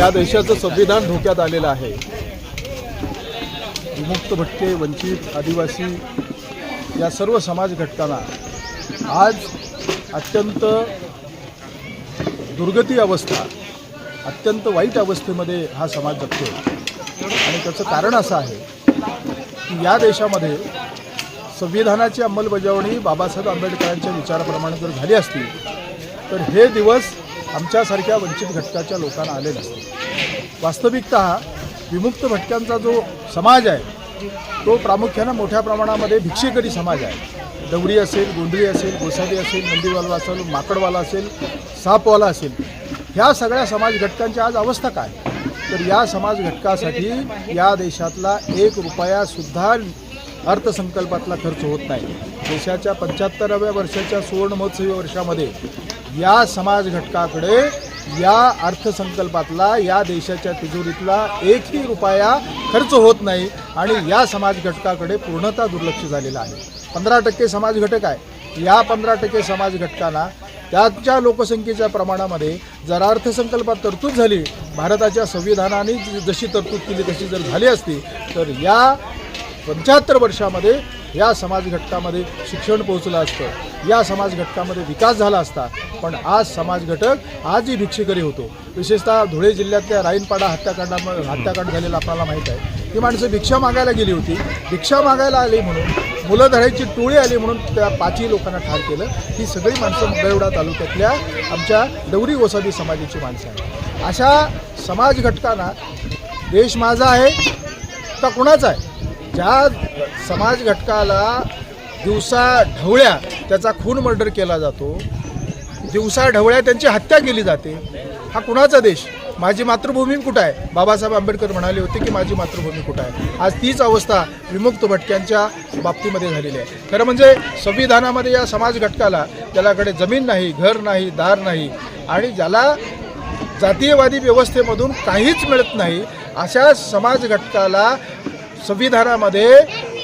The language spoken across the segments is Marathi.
या देशाचं संविधान धोक्यात आलेलं आहे. विमुक्त भटके वंचित आदिवासी या सर्व समाज घटकांना आज अत्यंत दुर्गती अवस्था अत्यंत वाईट अवस्थेमध्ये हा समाज जगतो. आणि त्याचं कारण असं आहे की या देशामध्ये संविधानाची अंमलबजावणी बाबासाहेब आंबेडकरांच्या विचाराप्रमाणे जर झाली असती तर हे दिवस आमच्यासारख्या वंचित घटकाच्या लोकांना आले नसते वास्तविकत विमुक्त भटक्यांचा जो समाज आहे तो प्रामुख्यानं मोठ्या प्रमाणामध्ये भिक्षेकरी समाज आहे. दवडी असेल गोंधळी असेल गोसावी असेल नंदीवाला असेल माकडवाला असेल सापवाला असेल ह्या सगळ्या समाज घटकांची आज अवस्था काय? तर या समाज घटकासाठी या देशातला एक रुपयासुद्धा अर्थसंकल्पातला खर्च होत नाही. देशाच्या पंच्याहत्तराव्या वर्षाच्या सुवर्ण महोत्सवी वर्षामध्ये या समाज घटकाकडे या अर्थसंकल्पातला या देशाच्या तिजोरीतला एकही रुपया खर्च होत नाही आणि या समाज घटकाकडे पूर्णतः दुर्लक्ष झालेलं आहे. पंधरा टक्के समाज घटक आहे. या पंधरा टक्के समाज घटकांना त्याच्या लोकसंख्येच्या प्रमाणामध्ये जर अर्थसंकल्पात तरतूद झाली भारताच्या संविधानाने जशी तरतूद केली तशी जर झाली असती तर या पंच्याहत्तर वर्षामध्ये या समाज घटकामध्ये शिक्षण पोहोचलं असतं. या समाज घटकामध्ये विकास झाला असता. पण आज समाज घटक आजही भिक्षेकरी होतो. विशेषतः धुळे जिल्ह्यातल्या राईनपाडा हत्याकांडामुळे हत्याकांड झालेला आपल्याला माहीत आहे. ही माणसं भिक्षा मागायला गेली होती. भिक्षा मागायला आली म्हणून मुलं धरायची टोळी आली म्हणून त्या पाचही लोकांना ठार केलं. ही सगळी माणसं मंगळवेढा तालुक्यातल्या आमच्या डवरी गोसावी समाजाची माणसं आहेत. अशा समाज घटकांना देश माझा आहे का कुणाचा आहे? ज्या समाज घटकाला दिवसा ढवळ्या त्याचा खून मर्डर केला जातो दिवसा ढवळ्या त्यांची हत्या केली जाते हा कुणाचा देश? माझी मातृभूमी कुठं आहे? बाबासाहेब आंबेडकर म्हणाले होते की माझी मातृभूमी कुठं आहे? आज तीच अवस्था विमुक्त भटक्यांच्या बाबतीमध्ये झालेली आहे. खरं म्हणजे संविधानामध्ये या समाज घटकाला ज्यालाकडे जमीन नाही घर नाही दार नाही आणि ज्याला जातीयवादी व्यवस्थेमधून काहीच मिळत नाही अशा समाज घटकाला संविधानामध्ये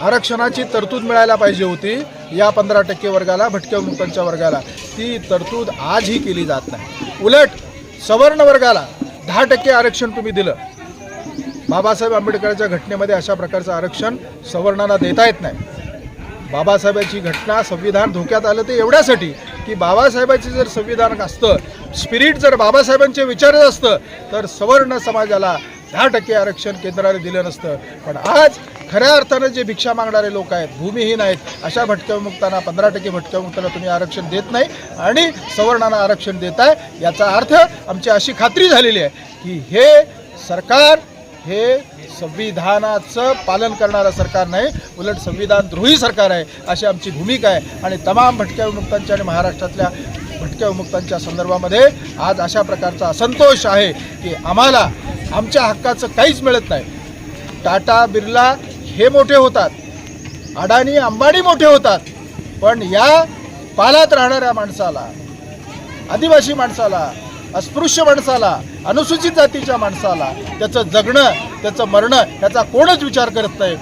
आरक्षणाची तरतूद मिळायला पाहिजे होती. या पंधरा टक्के वर्गाला भटक्या मुक्तांच्या वर्गाला. ती तरतूद आजही केली जात नाही. उलट सवर्ण वर्गाला दहा टक्के आरक्षण तुम्ही दिलं. बाबासाहेब आंबेडकरांच्या घटनेमध्ये अशा प्रकारचं आरक्षण सवर्णाला देता येत नाही. बाबासाहेबांची घटना संविधान धोक्यात आलं ते एवढ्यासाठी की बाबासाहेबांचे जर संविधान असतं स्पिरिट जर बाबासाहेबांचे विचारच असतं तर सवर्ण समाजाला दहा टक्के आरक्षण केंद्राने दिलं नसतं. पण आज खऱ्या अर्थानं जे भिक्षा मागणारे लोक आहेत भूमिहीन आहेत अशा भटक्यामुक्तांना पंधरा टक्के भटक्यामुक्तांना तुम्ही आरक्षण देत नाही आणि सवर्णांना आरक्षण देत आहे. याचा अर्थ आमची अशी खात्री झालेली आहे की हे सरकार हे संविधानाचं पालन करणारं सरकार नाही उलट संविधान द्रोही सरकार आहे अशी आमची भूमिका आहे. आणि तमाम भटक्या विमुक्तांच्या आणि महाराष्ट्रातल्या भटक्या विमुक्तांच्या संदर्भामध्ये आज अशा प्रकारचा असंतोष आहे की आम्हाला आमच्या हक्काचं काहीच मिळत नाही. टाटा बिर्ला हे मोठे होतात. अडाणी अंबानी मोठे होतात. पण या पालात राहणाऱ्या माणसाला आदिवासी माणसाला अस्पृश्य माणसाला अनुसूचित जातीच्या माणसाला त्याचं जगणं त्याचं मरणं याचा कोणच विचार करत नाही.